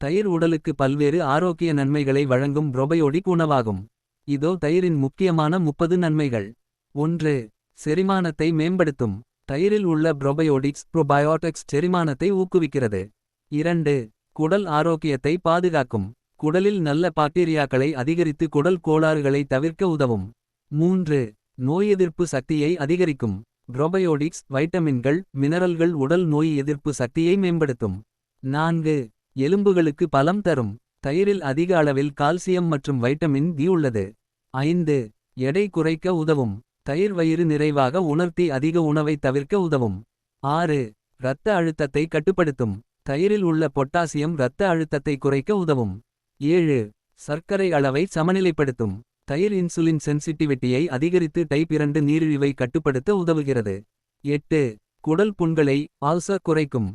தயிர் உடலுக்கு பல்வேறு ஆரோக்கிய நன்மைகளை வழங்கும் புரொபயோடிக் உணவாகும். இதோ தயிரின் முக்கியமான முப்பது நன்மைகள். ஒன்று செரிமானத்தை மேம்படுத்தும். தயிரில் உள்ள புரொபயோடிக்ஸ் ப்ரோபயோட்டிக்ஸ் செரிமானத்தை ஊக்குவிக்கிறது. இரண்டு குடல் ஆரோக்கியத்தை பாதுகாக்கும். குடலில் நல்ல பாக்டீரியாக்களை அதிகரித்து குடல் கோளாறுகளை தவிர்க்க உதவும். மூன்று நோய் எதிர்ப்பு சக்தியை அதிகரிக்கும். புரொபயோடிக்ஸ் வைட்டமின்கள் மினரல்கள் உடல் நோய் எதிர்ப்பு சக்தியை மேம்படுத்தும். நான்கு எலும்புகளுக்கு பலம் தரும். தயிரில் அதிக அளவில் கால்சியம் மற்றும் வைட்டமின் டி உள்ளது. ஐந்து எடை குறைக்க உதவும். தயிர் வயிறு நிறைவாக உணர்த்தி அதிக உணவை தவிர்க்க உதவும். ஆறு இரத்த அழுத்தத்தை கட்டுப்படுத்தும். தயிரில் உள்ள பொட்டாசியம் இரத்த அழுத்தத்தை குறைக்க உதவும். ஏழு சர்க்கரை அளவை சமநிலைப்படுத்தும். தயிர் இன்சுலின் சென்சிட்டிவிட்டியை அதிகரித்து டைப் இரண்டு நீரிழிவை கட்டுப்படுத்த உதவுகிறது. எட்டு குடல் புண்களை ஆல்சர் குறைக்கும்.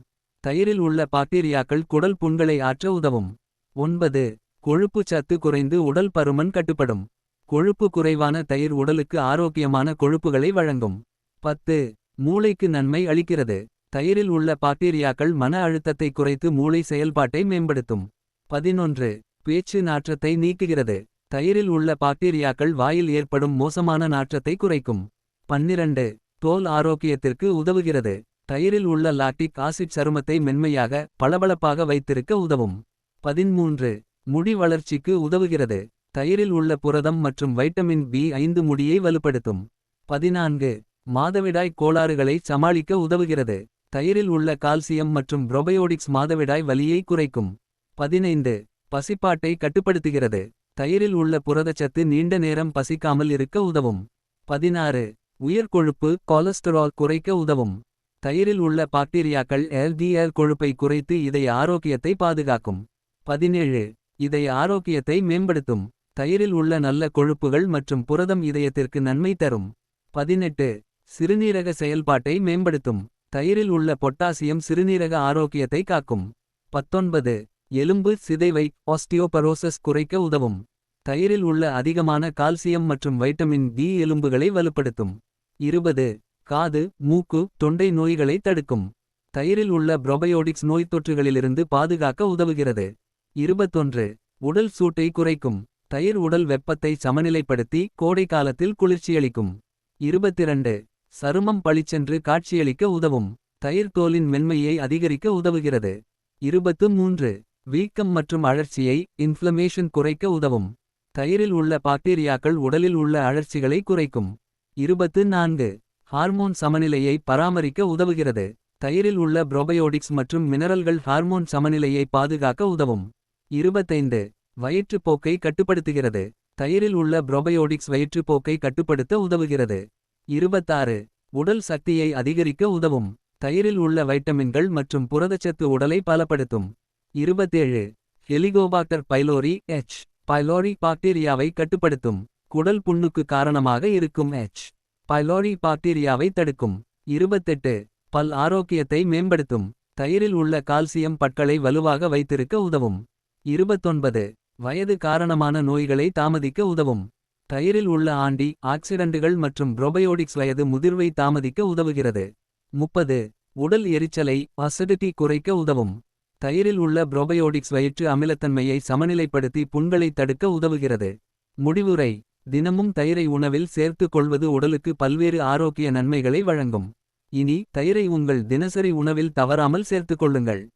தயிரில் உள்ள பாக்டீரியாக்கள் குடல் புண்களை ஆற்ற உதவும். ஒன்பது கொழுப்பு சத்து குறைந்து உடல் பருமன் கட்டுப்படும். கொழுப்பு குறைவான தயிர் உடலுக்கு ஆரோக்கியமான கொழுப்புகளை வழங்கும். பத்து மூளைக்கு நன்மை அளிக்கிறது. தயிரில் உள்ள பாக்டீரியாக்கள் மன அழுத்தத்தை குறைத்து மூளை செயல்பாட்டை மேம்படுத்தும். பதினொன்று பேச்சு நாற்றத்தை நீக்குகிறது. தயிரில் உள்ள பாக்டீரியாக்கள் வாயில் ஏற்படும் மோசமான நாற்றத்தை குறைக்கும். பன்னிரண்டு தோல் ஆரோக்கியத்திற்கு உதவுகிறது. தயிரில் உள்ள லாக்டிக் ஆசிட் சருமத்தை மென்மையாக பளபளப்பாக வைத்திருக்க உதவும். பதின்மூன்று முடி வளர்ச்சிக்கு உதவுகிறது. தயிரில் உள்ள புரதம் மற்றும் வைட்டமின் பி ஐந்து முடியை வலுப்படுத்தும். பதினான்கு மாதவிடாய் கோளாறுகளை சமாளிக்க உதவுகிறது. தயிரில் உள்ள கால்சியம் மற்றும் ப்ரோபயோடிக்ஸ் மாதவிடாய் வலியை குறைக்கும். பதினைந்து பசிப்பாட்டை கட்டுப்படுத்துகிறது. தயிரில் உள்ள புரதச்சத்து நீண்ட நேரம் பசிக்காமல் இருக்க உதவும். பதினாறு உயர் கொழுப்பு கொலஸ்டரால் குறைக்க உதவும். தயிரில் உள்ள பாக்டீரியாக்கள் எல்டிஎல் கொழுப்பை குறைத்து இதை ஆரோக்கியத்தை பாதுகாக்கும். பதினேழு இதை ஆரோக்கியத்தை மேம்படுத்தும். தயிரில் உள்ள நல்ல கொழுப்புகள் மற்றும் புரதம் இதயத்திற்கு நன்மை தரும். பதினெட்டு சிறுநீரக செயல்பாட்டை மேம்படுத்தும். தயிரில் உள்ள பொட்டாசியம் சிறுநீரக ஆரோக்கியத்தை காக்கும். பத்தொன்பது எலும்பு சிதைவை ஆஸ்டியோபரோசஸ் குறைக்க உதவும். தயிரில் உள்ள அதிகமான கால்சியம் மற்றும் வைட்டமின் டி எலும்புகளை வலுப்படுத்தும். இருபது காது மூக்கு தொண்டை நோய்களை தடுக்கும். தயிரில் உள்ள புரொபயோடிக்ஸ் நோய்த் தொற்றுகளிலிருந்து பாதுகாக்க உதவுகிறது. இருபத்தொன்று உடல் சூட்டை குறைக்கும். தயிர் உடல் வெப்பத்தை சமநிலைப்படுத்தி கோடை காலத்தில் குளிர்ச்சியளிக்கும். இருபத்திரண்டு சருமம் பளிச்சென்று காட்சியளிக்க உதவும். தயிர் தோலின் மென்மையை அதிகரிக்க உதவுகிறது. இருபத்து மூன்று வீக்கம் மற்றும் அழற்சியை இன்ஃப்ளமேஷன் குறைக்க உதவும். தயிரில் உள்ள பாக்டீரியாக்கள் உடலில் உள்ள அழற்சிகளை குறைக்கும். இருபத்து நான்கு ஹார்மோன் சமநிலையை பராமரிக்க உதவுகிறது. தயிரில் உள்ள புரோபயோடிக்ஸ் மற்றும் மினரல்கள் ஹார்மோன் சமநிலையை பாதுகாக்க உதவும். இருபத்தைந்து வயிற்றுப்போக்கை கட்டுப்படுத்துகிறது. தயிரில் உள்ள புரோபயோடிக்ஸ் வயிற்றுப்போக்கை கட்டுப்படுத்த உதவுகிறது. இருபத்தாறு உடல் சக்தியை அதிகரிக்க உதவும். தயிரில் உள்ள வைட்டமின்கள் மற்றும் புரதச்சத்து உடலை பலப்படுத்தும். இருபத்தேழு ஹெலிகோபாக்டர் பைலோரி எச் பைலோரி பாக்டீரியாவை கட்டுப்படுத்தும். குடல் புண்ணுக்கு காரணமாக இருக்கும் எச் பைலோரி பாக்டீரியாவை தடுக்கும். இருபத்தெட்டு பல் ஆரோக்கியத்தை மேம்படுத்தும். தயிரில் உள்ள கால்சியம் பற்களை வலுவாக வைத்திருக்க உதவும். இருபத்தொன்பது வயது காரணமான நோய்களை தாமதிக்க உதவும். தயிரில் உள்ள ஆண்டி ஆக்சிடண்டுகள் மற்றும் புரோபயோடிக்ஸ் வயது முதிர்வை தாமதிக்க உதவுகிறது. முப்பது உடல் எரிச்சலை அசிடிட்டி குறைக்க உதவும். தயிரில் உள்ள புரோபயோடிக்ஸ் வயிற்று அமிலத்தன்மையை சமநிலைப்படுத்தி புண்களை தடுக்க உதவுகிறது. முடிவுரை தினமும் தயிரை உணவில் சேர்த்துக் கொள்வது உடலுக்கு பல்வேறு ஆரோக்கிய நன்மைகளை வழங்கும். இனி தயிரை உங்கள் தினசரி உணவில் தவறாமல் சேர்த்துக் கொள்ளுங்கள்.